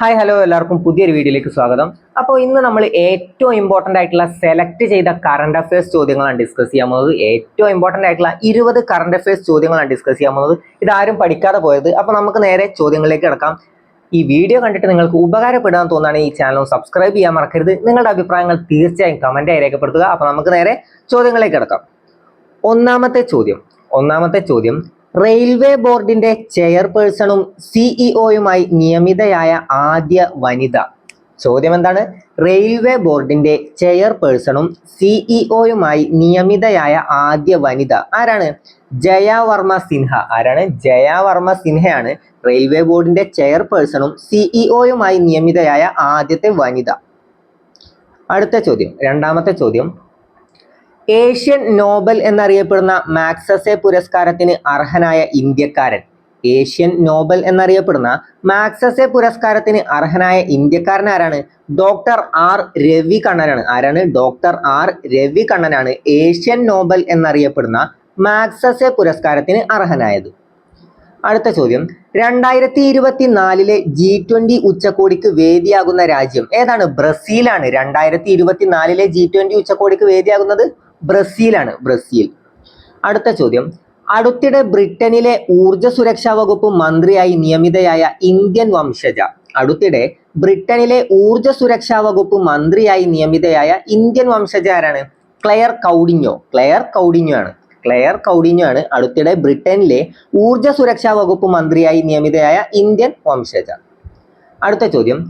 Hi hello എല്ലാവർക്കും പുതിയൊരു വീഡിയോയിലേക്ക് സ്വാഗതം. അപ്പോൾ ഇന്ന് നമ്മൾ ഏറ്റവും ഇമ്പോർട്ടന്റ് ആയിട്ടുള്ള സെലക്ട് ചെയ്ത കറണ്ട് അഫയേഴ്സ് ചോദ്യങ്ങളാണ് ഡിസ്കസ് ചെയ്യാൻ പോകുന്നത്. ഏറ്റവും ഇമ്പോർട്ടന്റ് ആയിട്ടുള്ള ഇരുപത് കറണ്ട് അഫയേഴ്സ് ചോദ്യങ്ങളാണ് ഡിസ്കസ് ചെയ്യാൻ പോകുന്നത്. ഇതാരും പഠിക്കാതെ പോയത്. അപ്പോൾ നമുക്ക് നേരെ ചോദ്യങ്ങളിലേക്ക് കിടക്കാം. ഈ വീഡിയോ കണ്ടിട്ട് നിങ്ങൾക്ക് ഉപകാരപ്പെടാൻ തോന്നാണ് ഈ ചാനൽ സബ്സ്ക്രൈബ് ചെയ്യാൻ മറക്കരുത്. നിങ്ങളുടെ അഭിപ്രായങ്ങൾ തീർച്ചയായും കമന്റായി രേഖപ്പെടുത്തുക. അപ്പോൾ നമുക്ക് നേരെ ചോദ്യങ്ങളിലേക്ക് കിടക്കാം. ഒന്നാമത്തെ ചോദ്യം. ഒന്നാമത്തെ ചോദ്യം. റെയിൽവേ ബോർഡിന്റെ ചെയർപേഴ്സണും സിഇഒയുമായി നിയമിതയായ ആദ്യ വനിത. ചോദ്യം എന്താണ്? റെയിൽവേ ബോർഡിന്റെ ചെയർപേഴ്സണും സിഇഒയുമായി നിയമിതയായ ആദ്യ വനിത ആരാണ്? ജയ വർമ്മ സിൻഹ. ആരാണ്? ജയ വർമ്മ സിൻഹയാണ് റെയിൽവേ ബോർഡിന്റെ ചെയർപേഴ്സണും സിഇഒയുമായി നിയമിതയായ ആദ്യത്തെ വനിത. അടുത്ത ചോദ്യം രണ്ടാമത്തെ ചോദ്യം. ഏഷ്യൻ നോബൽ എന്നറിയപ്പെടുന്ന മാക്സസെ പുരസ്കാരത്തിന് അർഹനായ ഇന്ത്യക്കാരൻ. ഏഷ്യൻ നോബൽ എന്നറിയപ്പെടുന്ന മാക്സസെ പുരസ്കാരത്തിന് അർഹനായ ഇന്ത്യക്കാരൻ ആരാണ്? ഡോക്ടർ ആർ രവി കണ്ണനാണ് ആരാണ്? ഡോക്ടർ ആർ രവി കണ്ണനാണ് ഏഷ്യൻ നോബൽ എന്നറിയപ്പെടുന്ന മാക്സസെ പുരസ്കാരത്തിന് അർഹനായത്. അടുത്ത ചോദ്യം. രണ്ടായിരത്തി ഇരുപത്തി നാലിലെ ജി ട്വന്റി ഉച്ചകോടിക്ക് വേദിയാകുന്ന രാജ്യം ഏതാണ്? ബ്രസീലാണ്. രണ്ടായിരത്തി ഇരുപത്തി നാലിലെ ജി ട്വന്റി ഉച്ചകോടിക്ക് വേദിയാകുന്നത് ബ്രസീലാണ് ബ്രസീൽ. അടുത്ത ചോദ്യം. അടുത്തിടെ ബ്രിട്ടനിലെ ഊർജ സുരക്ഷാ വകുപ്പ് മന്ത്രിയായി നിയമിതയായ ഇന്ത്യൻ വംശജ. അടുത്തിടെ ബ്രിട്ടനിലെ ഊർജ സുരക്ഷാ വകുപ്പ് മന്ത്രിയായി നിയമിതയായ ഇന്ത്യൻ വംശജ ആരാണ്? ക്ലെയർ കൗഡിഞ്ഞോ ക്ലെയർ കൗഡിഞ്ഞോ ആണ്. ക്ലെയർ കൗഡിഞ്ഞോ ആണ് അടുത്തിടെ ബ്രിട്ടനിലെ ഊർജ സുരക്ഷാ വകുപ്പ് മന്ത്രിയായി നിയമിതയായ ഇന്ത്യൻ വംശജ. അടുത്ത ചോദ്യം.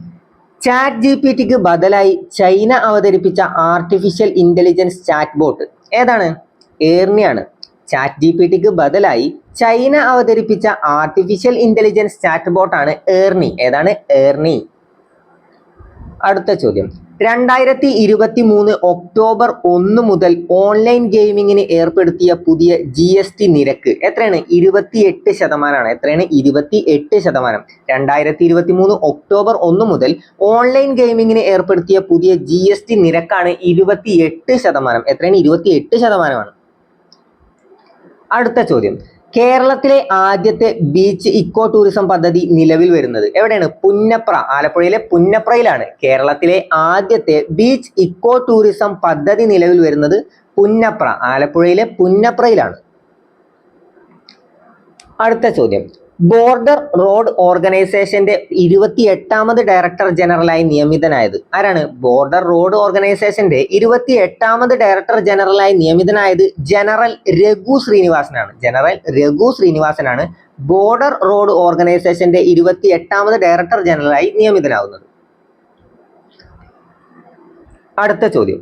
ചാറ്റ് ജി പി ടിക്ക് ബദലായി ചൈന അവതരിപ്പിച്ച ആർട്ടിഫിഷ്യൽ ഇന്റലിജൻസ് ചാറ്റ് ബോട്ട് ഏതാണ്? ഏർണിയാണ്. ചാറ്റ് ജി പി ടിക്ക് ബദലായി ചൈന അവതരിപ്പിച്ച ആർട്ടിഫിഷ്യൽ ഇന്റലിജൻസ് ചാറ്റ് ബോട്ടാണ് ഏർണി. ഏതാണ്? ഏർണി. അടുത്ത ചോദ്യം. രണ്ടായിരത്തി ഇരുപത്തി മൂന്ന് ഒക്ടോബർ ഒന്ന് മുതൽ ഓൺലൈൻ ഗെയിമിങ്ങിന് ഏർപ്പെടുത്തിയ പുതിയ ജി എസ് ടി നിരക്ക് എത്രയാണ്? ഇരുപത്തിയെട്ട് ശതമാനമാണ് എത്രയാണ്? ഇരുപത്തി എട്ട് ശതമാനം. രണ്ടായിരത്തി ഇരുപത്തി മൂന്ന് ഒക്ടോബർ ഒന്ന് മുതൽ ഓൺലൈൻ ഗെയിമിങ്ങിന് ഏർപ്പെടുത്തിയ പുതിയ ജി എസ് ടി നിരക്കാണ് ഇരുപത്തിയെട്ട് ശതമാനം. എത്രയാണ്? ഇരുപത്തിയെട്ട് ശതമാനമാണ്. അടുത്ത ചോദ്യം. കേരളത്തിലെ ആദ്യത്തെ ബീച്ച് ഇക്കോ ടൂറിസം പദ്ധതി നിലവിൽ വരുന്നത് എവിടെയാണ്? പുന്നപ്ര ആലപ്പുഴയിലെ പുന്നപ്രയിലാണ്. കേരളത്തിലെ ആദ്യത്തെ ബീച്ച് ഇക്കോ ടൂറിസം പദ്ധതി നിലവിൽ വരുന്നത് പുന്നപ്ര ആലപ്പുഴയിലെ പുന്നപ്രയിലാണ്. അടുത്ത ചോദ്യം. ബോർഡർ റോഡ് ഓർഗനൈസേഷന്റെ ഇരുപത്തി എട്ടാമത് ഡയറക്ടർ ജനറലായി നിയമിതനായത്. ആരാണ്? ബോർഡർ റോഡ് ഓർഗനൈസേഷന്റെ ഇരുപത്തി എട്ടാമത് ഡയറക്ടർ ജനറലായി നിയമിതനായത് ജനറൽ രഘു ശ്രീനിവാസനാണ്. ജനറൽ രഘു ശ്രീനിവാസനാണ് ബോർഡർ റോഡ് ഓർഗനൈസേഷന്റെ ഇരുപത്തി എട്ടാമത് ഡയറക്ടർ ജനറലായി നിയമിതനാകുന്നത് അടുത്ത ചോദ്യം.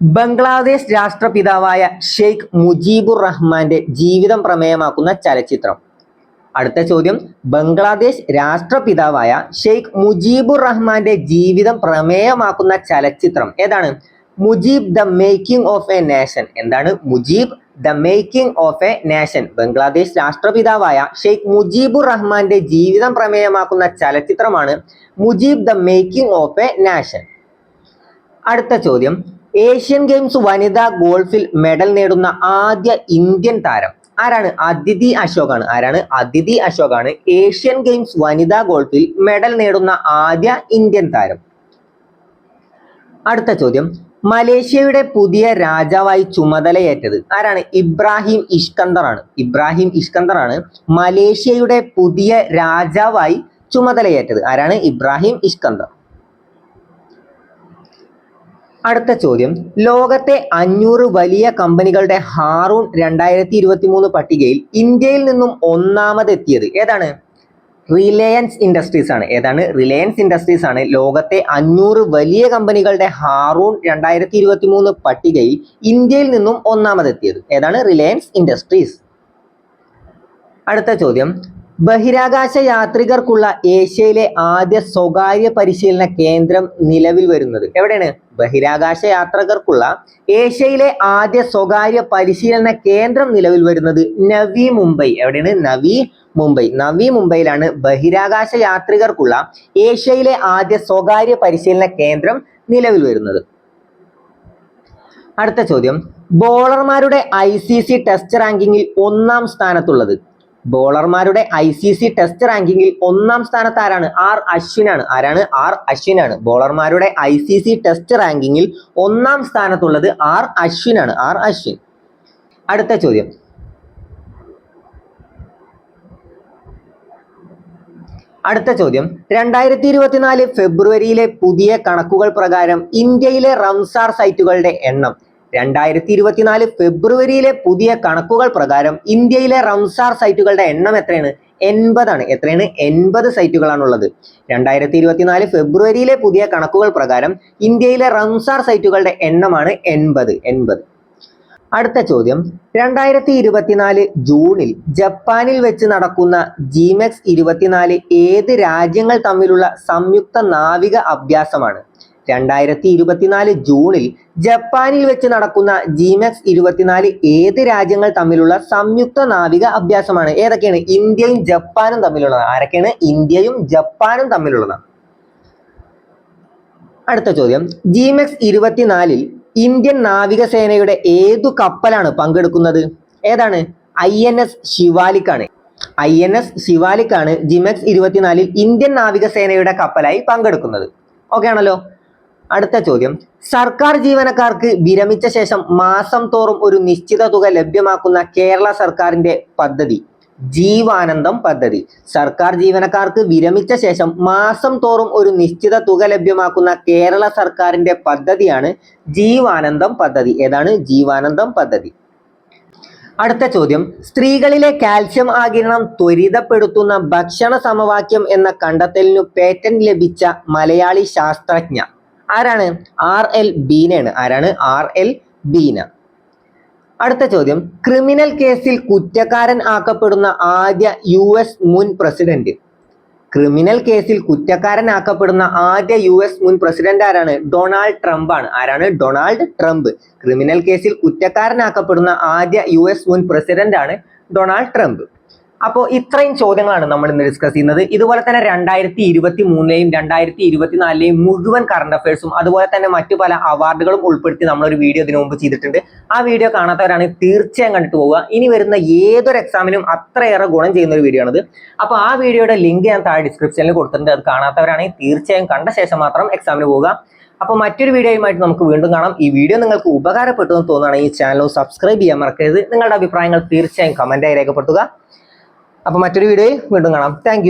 ബംഗ്ലാദേശ് രാഷ്ട്രപിതാവായ ഷെയ്ഖ് മുജീബുർ റഹ്മാന്റെ ജീവിതം പ്രമേയമാക്കുന്ന ചലച്ചിത്രം. അടുത്ത ചോദ്യം. ബംഗ്ലാദേശ് രാഷ്ട്രപിതാവായ ഷെയ്ഖ് മുജീബുർ റഹ്മാന്റെ ജീവിതം പ്രമേയമാക്കുന്ന ചലച്ചിത്രം ഏതാണ്? Mujib the making of a nation. എന്താണ്? Mujib the making of a nation. Bangladesh രാഷ്ട്രപിതാവായ Sheikh Mujibur റഹ്മാന്റെ ജീവിതം പ്രമേയമാക്കുന്ന ചലച്ചിത്രമാണ് Mujib the making of a nation. അടുത്ത ചോദ്യം. ഏഷ്യൻ ഗെയിംസ് വനിതാ ഗോൾഫിൽ മെഡൽ നേടുന്ന ആദ്യ ഇന്ത്യൻ താരം ആരാണ്? അതിഥി അശോകാണ്. ആരാണ്? അതിഥി അശോകാണ്. ഏഷ്യൻ ഗെയിംസ് വനിതാ ഗോൾഫിൽ മെഡൽ നേടുന്ന ആദ്യ ഇന്ത്യൻ താരം. അടുത്ത ചോദ്യം. മലേഷ്യയുടെ പുതിയ രാജാവായി ചുമതലയേറ്റത് ആരാണ്? ഇബ്രാഹിം ഇഷ്കന്ദർ ആണ് ഇബ്രാഹിം ഇഷ്കന്ദർ ആണ് മലേഷ്യയുടെ പുതിയ രാജാവായി ചുമതലയേറ്റത്. ആരാണ്? ഇബ്രാഹിം ഇഷ്കന്ദർ. അടുത്ത ചോദ്യം. ലോകത്തെ അഞ്ഞൂറ് വലിയ കമ്പനികളുടെ ഹാറൂൺ രണ്ടായിരത്തി ഇരുപത്തി മൂന്ന് പട്ടികയിൽ ഇന്ത്യയിൽ നിന്നും ഒന്നാമതെത്തിയത് ഏതാണ്? റിലയൻസ് ഇൻഡസ്ട്രീസ് ആണ്. ഏതാണ്? റിലയൻസ് ഇൻഡസ്ട്രീസ് ആണ്. ലോകത്തെ അഞ്ഞൂറ് വലിയ കമ്പനികളുടെ ഹാറൂൺ രണ്ടായിരത്തി ഇരുപത്തി മൂന്ന് പട്ടികയിൽ ഇന്ത്യയിൽ നിന്നും ഒന്നാമതെത്തിയത്. ഏതാണ്? റിലയൻസ് ഇൻഡസ്ട്രീസ്. അടുത്ത ചോദ്യം. ബഹിരാകാശ യാത്രികർക്കുള്ള ഏഷ്യയിലെ ആദ്യ സ്വകാര്യ പരിശീലന കേന്ദ്രം നിലവിൽ വരുന്നത്. എവിടെയാണ്? ബഹിരാകാശ യാത്രികർക്കുള്ള ഏഷ്യയിലെ ആദ്യ സ്വകാര്യ പരിശീലന കേന്ദ്രം നിലവിൽ വരുന്നത് നവി മുംബൈ. എവിടെയാണ്? നവി മുംബൈ. നവി മുംബൈയിലാണ് ബഹിരാകാശ യാത്രികർക്കുള്ള ഏഷ്യയിലെ ആദ്യ സ്വകാര്യ പരിശീലന കേന്ദ്രം നിലവിൽ വരുന്നത്. അടുത്ത ചോദ്യം. ബോളർമാരുടെ ഐ സി സി ടെസ്റ്റ് റാങ്കിങ്ങിൽ ഒന്നാം സ്ഥാനത്തുള്ളത് ബോളർമാരുടെ ഐ സി സി ടെസ്റ്റ് റാങ്കിങ്ങിൽ ഒന്നാം സ്ഥാനത്ത് ആരാണ്? ആർ അശ്വിനാണ്. ആരാണ്? ആർ അശ്വിനാണ്. ബോളർമാരുടെ ഐ സി സി ടെസ്റ്റ് റാങ്കിങ്ങിൽ ഒന്നാം സ്ഥാനത്തുള്ളത് ആർ അശ്വിനാണ്. ആർ അശ്വിൻ. അടുത്ത ചോദ്യം. അടുത്ത ചോദ്യം. രണ്ടായിരത്തി ഇരുപത്തിനാല് ഫെബ്രുവരിയിലെ പുതിയ കണക്കുകൾ പ്രകാരം ഇന്ത്യയിലെ റംസാർ സൈറ്റുകളുടെ എണ്ണം രണ്ടായിരത്തി ഇരുപത്തിനാല് ഫെബ്രുവരിയിലെ പുതിയ കണക്കുകൾ പ്രകാരം ഇന്ത്യയിലെ റംസാർ സൈറ്റുകളുടെ എണ്ണം എത്രയാണ്? എൺപതാണ്. എത്രയാണ്? എൺപത് സൈറ്റുകളാണുള്ളത്. രണ്ടായിരത്തി ഇരുപത്തിനാല് ഫെബ്രുവരിയിലെ പുതിയ കണക്കുകൾ പ്രകാരം ഇന്ത്യയിലെ റംസാർ സൈറ്റുകളുടെ എണ്ണമാണ് എൺപത്. എൺപത്. അടുത്ത ചോദ്യം. രണ്ടായിരത്തി ഇരുപത്തിനാല് ജൂണിൽ ജപ്പാനിൽ വെച്ച് നടക്കുന്ന ജിമെക്സ് ഇരുപത്തിനാല് ഏത് രാജ്യങ്ങൾ തമ്മിലുള്ള സംയുക്ത നാവിക അഭ്യാസമാണ്? രണ്ടായിരത്തി ഇരുപത്തിനാല് ജൂണിൽ ജപ്പാനിൽ വെച്ച് നടക്കുന്ന ജിമെക്സ് ഇരുപത്തിനാല് ഏത് രാജ്യങ്ങൾ തമ്മിലുള്ള സംയുക്ത നാവിക അഭ്യാസമാണ്? ഏതൊക്കെയാണ്? ഇന്ത്യയും ജപ്പാനും തമ്മിലുള്ളത് ആരൊക്കെയാണ്? ഇന്ത്യയും ജപ്പാനും തമ്മിലുള്ളത് അടുത്ത ചോദ്യം. ജിമെക്സ് ഇരുപത്തിനാലിൽ ഇന്ത്യൻ നാവികസേനയുടെ ഏതു കപ്പലാണ് പങ്കെടുക്കുന്നത്? ഏതാണ്? ഐ എൻ എസ് ശിവാലിക്കാണ്. ഐ എൻ എസ് ശിവാലിക്കാണ് ജിമെക്സ് ഇരുപത്തിനാലിൽ ഇന്ത്യൻ നാവികസേനയുടെ കപ്പലായി പങ്കെടുക്കുന്നത്. ഓക്കെ ആണല്ലോ? അടുത്ത ചോദ്യം. സർക്കാർ ജീവനക്കാർക്ക് വിരമിച്ച ശേഷം മാസം തോറും ഒരു നിശ്ചിത തുക ലഭ്യമാക്കുന്ന കേരള സർക്കാരിന്റെ പദ്ധതി. ജീവാനന്ദം പദ്ധതി. സർക്കാർ ജീവനക്കാർക്ക് വിരമിച്ച ശേഷം മാസം തോറും ഒരു നിശ്ചിത തുക ലഭ്യമാക്കുന്ന കേരള സർക്കാരിന്റെ പദ്ധതിയാണ് ജീവാനന്ദം പദ്ധതി. ഏതാണ്? ജീവാനന്ദം പദ്ധതി. അടുത്ത ചോദ്യം. സ്ത്രീകളിലെ കാൽസ്യം ആകിരണം ത്വരിതപ്പെടുത്തുന്ന ഭക്ഷണ സമവാക്യം എന്ന കണ്ടെത്തലിനു പേറ്റന്റ് ലഭിച്ച മലയാളി ശാസ്ത്രജ്ഞ. ആരാണ്? ആർ എൽ ബീനയാണ്. ആരാണ്? R L Beena. അടുത്ത ചോദ്യം. ക്രിമിനൽ കേസിൽ കുറ്റക്കാരൻ ആക്കപ്പെടുന്ന ആദ്യ യു എസ് മുൻ പ്രസിഡന്റ്. ക്രിമിനൽ കേസിൽ കുറ്റക്കാരൻ ആക്കപ്പെടുന്ന ആദ്യ യു എസ് മുൻ പ്രസിഡന്റ് ആരാണ്? ഡൊണാൾഡ് ട്രംപ് ആണ്. ആരാണ്? Donald Trump. ക്രിമിനൽ കേസിൽ കുറ്റക്കാരൻ ആക്കപ്പെടുന്ന ആദ്യ യു എസ് മുൻ പ്രസിഡന്റ് ആണ് ഡൊണാൾഡ് ട്രംപ്. അപ്പോൾ ഇത്രയും ചോദ്യങ്ങളാണ് നമ്മൾ ഇന്ന് ഡിസ്കസ് ചെയ്യുന്നത്. ഇതുപോലെ തന്നെ രണ്ടായിരത്തി ഇരുപത്തി മൂന്നിലെയും രണ്ടായിരത്തി ഇരുപത്തിനാലിലെയും മുഴുവൻ കറണ്ട് അഫയേഴ്സും അതുപോലെ തന്നെ മറ്റു പല അവാർഡുകളും ഉൾപ്പെടുത്തി നമ്മളൊരു വീഡിയോ ഇതിനു മുമ്പ് ചെയ്തിട്ടുണ്ട്. ആ വീഡിയോ കാണാത്തവരാണെങ്കിൽ തീർച്ചയായും കണ്ടിട്ട് പോവുക. ഇനി വരുന്ന ഏതൊരു എക്സാമിനും അത്രയേറെ ഗുണം ചെയ്യുന്ന ഒരു വീഡിയോ ആണത്. അപ്പോൾ ആ വീഡിയോയുടെ ലിങ്ക് ഞാൻ താഴെ ഡിസ്ക്രിപ്ഷനിൽ കൊടുത്തിട്ടുണ്ട്. അത് കാണാത്തവരാണെങ്കിൽ തീർച്ചയായും കണ്ട ശേഷം മാത്രം എക്സാമിന് പോവുക. അപ്പോൾ മറ്റൊരു വീഡിയോയുമായിട്ട് നമുക്ക് വീണ്ടും കാണാം. ഈ വീഡിയോ നിങ്ങൾക്ക് ഉപകാരപ്പെട്ടു എന്ന് തോന്നുകയാണെങ്കിൽ ഈ ചാനൽ സബ്സ്ക്രൈബ് ചെയ്യാൻ മറക്കരുത്. നിങ്ങളുടെ അഭിപ്രായങ്ങൾ തീർച്ചയായും കമന്റായി രേഖപ്പെടുത്തുക. അപ്പോൾ മറ്റൊരു വീഡിയോയിൽ വീണ്ടും കാണാം. താങ്ക്